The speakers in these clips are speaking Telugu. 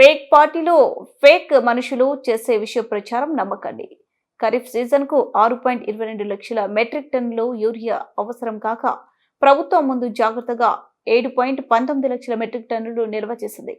ఫేక్ పార్టీలు ఫేక్ మనుషులు చేసే విషయ ప్రచారం నమ్మకండి. ఖరీఫ్ సీజన్కు ఆరు పాయింట్ ఇరవై రెండు లక్షల మెట్రిక్ టన్నులు యూరియా అవసరం కాక ప్రభుత్వం ముందు జాగ్రత్తగా ఏడు పాయింట్ పంతొమ్మిది లక్షల మెట్రిక్ టన్నులు నిల్వ చేసింది.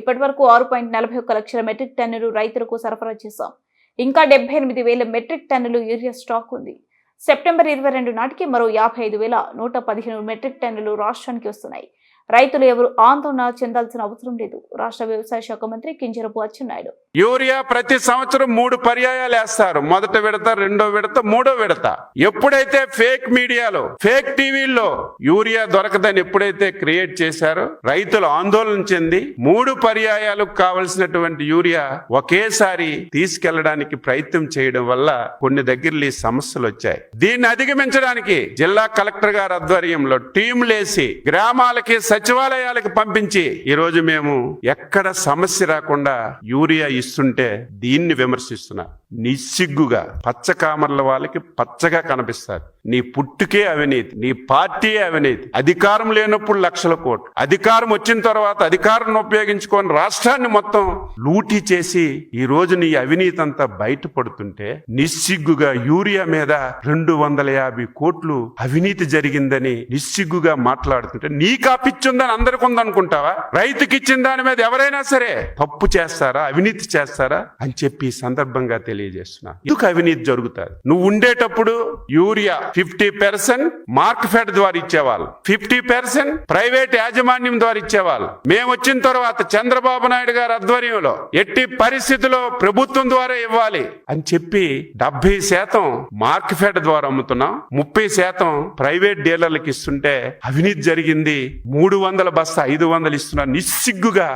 ఇప్పటి వరకు ఆరు పాయింట్ నలభై ఒక్క లక్షల మెట్రిక్ టన్నులు రైతులకు సరఫరా చేశాం. ఇంకా డెబ్బై ఎనిమిది వేల మెట్రిక్ టన్నులు యూరియా స్టాక్ ఉంది. సెప్టెంబర్ ఇరవై రెండు నాటికి మరో యాభై ఐదు వేల నూట పదిహేను మెట్రిక్ టన్నులు రాష్ట్రానికి వస్తున్నాయి. రైతులు ఎవరు ఆందోళన చెందాల్సిన అవసరం లేదు. రాష్ట్ర వ్యవసాయ శాఖ మంత్రి కింజరపు అచ్చెన్నాయుడు. యూరియా ప్రతి సంవత్సరం మూడు పర్యాయాలు వేస్తారు. మొదట విడత రెండో విడత మూడో విడత. ఎప్పుడైతే ఫేక్ మీడియాలో ఫేక్ టీవీల్లో యూరియా దొరకదని ఎప్పుడైతే క్రియేట్ చేశారో రైతులు ఆందోళన చెంది మూడు పర్యాయాలకు కావలసినటువంటి యూరియా ఒకేసారి తీసుకెళ్ళడానికి ప్రయత్నం చేయడం వల్ల కొన్ని దగ్గరలో ఈ సమస్యలు వచ్చాయి. దీన్ని అధిగమించడానికి జిల్లా కలెక్టర్ గారి ఆధ్వర్యంలో టీంలేసి గ్రామాలకి సచివాలయాలకు పంపించి ఈ రోజు మేము ఎక్కడ సమస్య రాకుండా యూరియా ఇస్తుంటే దీన్ని విమర్శిస్తున్నారు నిస్సిగ్గుగా పచ్చ కామర్ల వాళ్ళకి పచ్చగా కనిపిస్తారు. నీ పుట్టుకే అవినీతి నీ పార్టీ అవినీతి. అధికారం లేనప్పుడు లక్షల కోట్లు. అధికారం వచ్చిన తర్వాత అధికారాన్ని ఉపయోగించుకొని రాష్ట్రాన్ని మొత్తం లూటీ చేసి ఈ రోజు నీ అవినీతి అంతా బయటపడుతుంటే నిస్సిగ్గుగా యూరియా మీద రెండు వందల యాభై కోట్లు అవినీతి జరిగిందని నిస్సిగ్గుగా మాట్లాడుతుంటే నీ కాపిచ్చు ఉందని అందరికి ఉందనుకుంటావా? రైతుకి ఇచ్చిన దాని మీద ఎవరైనా సరే తప్పు చేస్తారా? అవినీతి చేస్తారా? అని చెప్పి సందర్భంగా తెలియజేస్తున్నా. ఎందుకు అవినీతి జరుగుతుంది? నువ్వు ఉండేటప్పుడు urea fifty percent mark fed ద్వారా ఇచ్చేవాళ్ళు. ఫిఫ్టీ పర్సెంట్ ప్రైవేట్ యాజమాన్యం ద్వారా ఇచ్చేవాళ్ళు. మేము వచ్చిన తర్వాత చంద్రబాబు నాయుడు గారి ఆధ్వర్యంలో ఎట్టి పరిస్థితిలో ప్రభుత్వం ద్వారా ఇవ్వాలి అని చెప్పి డెబ్బై శాతం మార్క్ ఫెడ్ ద్వారా అమ్ముతున్నాం. ముప్పై శాతం ప్రైవేట్ డీలర్లకు ఇస్తుంటే అవినీతి జరిగింది. మూడు మూడు వందల బస్తా ఐదు వందలు ఇస్తున్నా నిస్సిగ్గుగా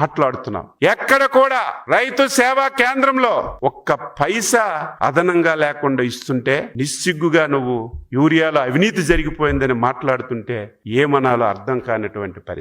మాట్లాడుతున్నాం. ఎక్కడ కూడా రైతు సేవా కేంద్రంలో ఒక్క పైసా అదనంగా లేకుండా ఇస్తుంటే నిస్సిగ్గుగా నువ్వు యూరియాలో అవినీతి జరిగిపోయిందని మాట్లాడుతుంటే ఏమనాలో అర్థం కానటువంటి పరిస్థితి.